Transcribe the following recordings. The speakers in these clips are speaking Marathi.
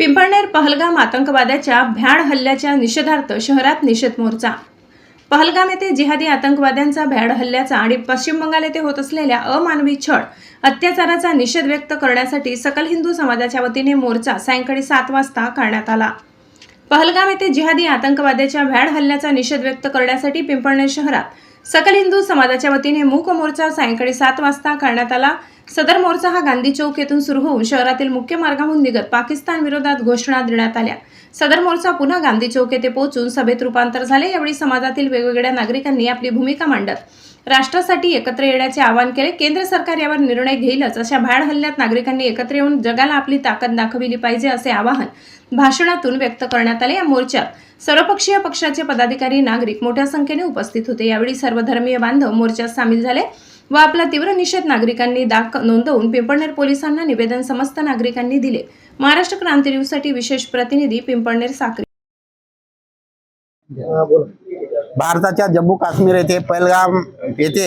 पिंपळनेर पहलगाम आतंकवाद्याच्या भ्याड हल्ल्याच्या निषेधार्थ शहरात निषेध मोर्चा. पहलगाम येथे जिहादी आतंकवाद्यांचा भ्याड हल्ल्याचा आणि पश्चिम बंगाल येथे होत असलेल्या अमानवी छळ अत्याचाराचा निषेध व्यक्त करण्यासाठी सकल हिंदू समाजाच्या वतीने मोर्चा सायंकाळी सात वाजता करण्यात आला. पहलगाम येथे जिहादी आतंकवाद्याच्या भ्याड हल्ल्याचा निषेध व्यक्त करण्यासाठी पिंपळनेर शहरात सकल हिंदू समाजाच्या वतीने मूक मोर्चा सायंकाळी सात वाजता काढण्यात आला. सदर मोर्चा हा गांधी चौक येथून सुरू होऊन शहरातील मुख्य मार्गाहून निघत पाकिस्तान विरोधात घोषणा देण्यात आल्या. सदर मोर्चा पुन्हा गांधी चौक येथे पोहोचून सभेत रूपांतर झाले. यावेळी समाजातील वेगवेगळ्या नागरिकांनी आपली भूमिका मांडत राष्ट्रासाठी एकत्र येण्याचे आवाहन केले. केंद्र सरकार यावर निर्णय घेईलच अशा भाड हल्ल्यात नागरिकांनी एकत्र येऊन जगाला आपली ताकद दाखविली पाहिजे असे आवाहन भाषणातून व्यक्त करण्यात आले. या मोर्चात सर्वपक्षीय पक्षाचे पदाधिकारी नागरिक मोठ्या संख्येने उपस्थित होते. यावेळी सर्वधर्मीय बांधव मोर्चात सामील झाले. व आपला तीव्र निषेध नागरिकांनी दाख नोंदवून पिंपळनेर पोलिसांना निवेदन समस्त नागरिकांनी दिले. महाराष्ट्र क्रांती न्यूजसाठी विशेष प्रतिनिधी पिंपळनेर साक्री. भारताच्या जम्मू काश्मीर येथे पहलगाम येथे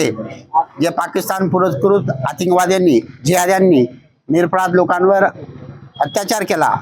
जे पाकिस्तान पुरस्कृत आतंकवाद्यांनी जिहाद्यांनी निरपराध लोकांवर अत्याचार केला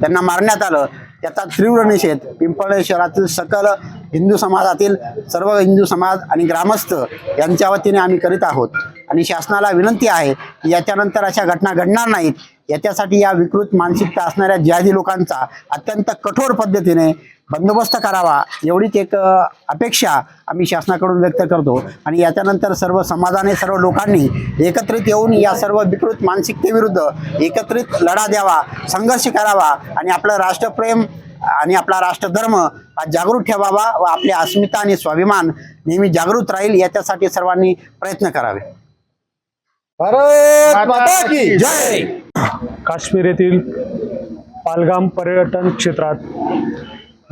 त्यांना मारण्यात आलं त्याचा तीव्र निषेध पिंपळे शहरातील सकल हिंदू समाजातील सर्व हिंदू समाज आणि ग्रामस्थ यांच्या वतीने आम्ही करीत आहोत. आणि शासनाला विनंती आहे की याच्यानंतर अशा घटना घडणार नाहीत. याच्यासाठी या विकृत मानसिकता असणाऱ्या जिहादी लोकांचा अत्यंत कठोर पद्धतीने बंदोबस्त करावा एवढीच एक अपेक्षा आम्ही शासनाकडून व्यक्त करतो. आणि याच्यानंतर सर्व समाजाने सर्व लोकांनी एकत्रित येऊन या सर्व विकृत मानसिकतेविरुद्ध एकत्रित लढा द्यावा संघर्ष करावा आणि आपलं राष्ट्रप्रेम आणि आपला राष्ट्रधर्म हा जागृत ठेवावा व आपली अस्मिता आणि स्वाभिमान नेहमी जागृत राहील याच्यासाठी सर्वांनी प्रयत्न करावे. भारत माता की जय. काश्मीर येथील पालगाम पर्यटन क्षेत्रात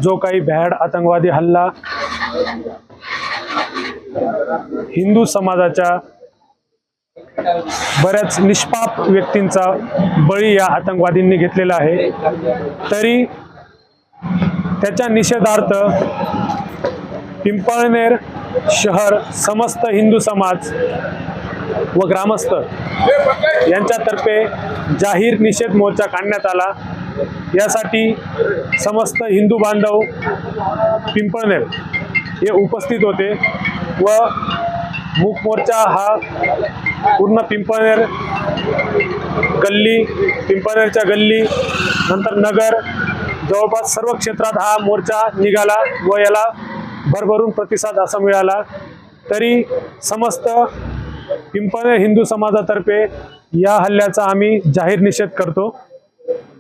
जो काही भ्याड आतंकवादी हल्ला हिंदू समाजाच्या बऱ्याच निष्पाप व्यक्तींचा बळी या आतंकवादींनी घेतलेला आहे तरी त्याच्या निषेधार्थ पिंपळनेर शहर समस्त हिंदू समाज व ग्रामस्थ यांच्यातर्फे जाहीर निषेध मोर्चा काढण्यात आला. यासाठी समस्त हिंदू बांधव पिंपळनेर हे उपस्थित होते व मूक मोर्चा हा पूर्ण पिंपळनेर गल्ली पिंपळनेरच्या गल्ली नंतर नगर जवळपास सर्व क्षेत्रात हा मोर्चा निघाला व याला भरभरून प्रतिसाद असा मिळाला. तरी समस्त पिंपळनेर हिंदू समाजातर्फे या हल्ल्याचा आम्ही जाहीर निषेध करतो.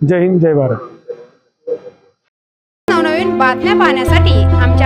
जय हिंद जय भारत. नवनवीन बातम्या पाहण्यासाठी आमच्या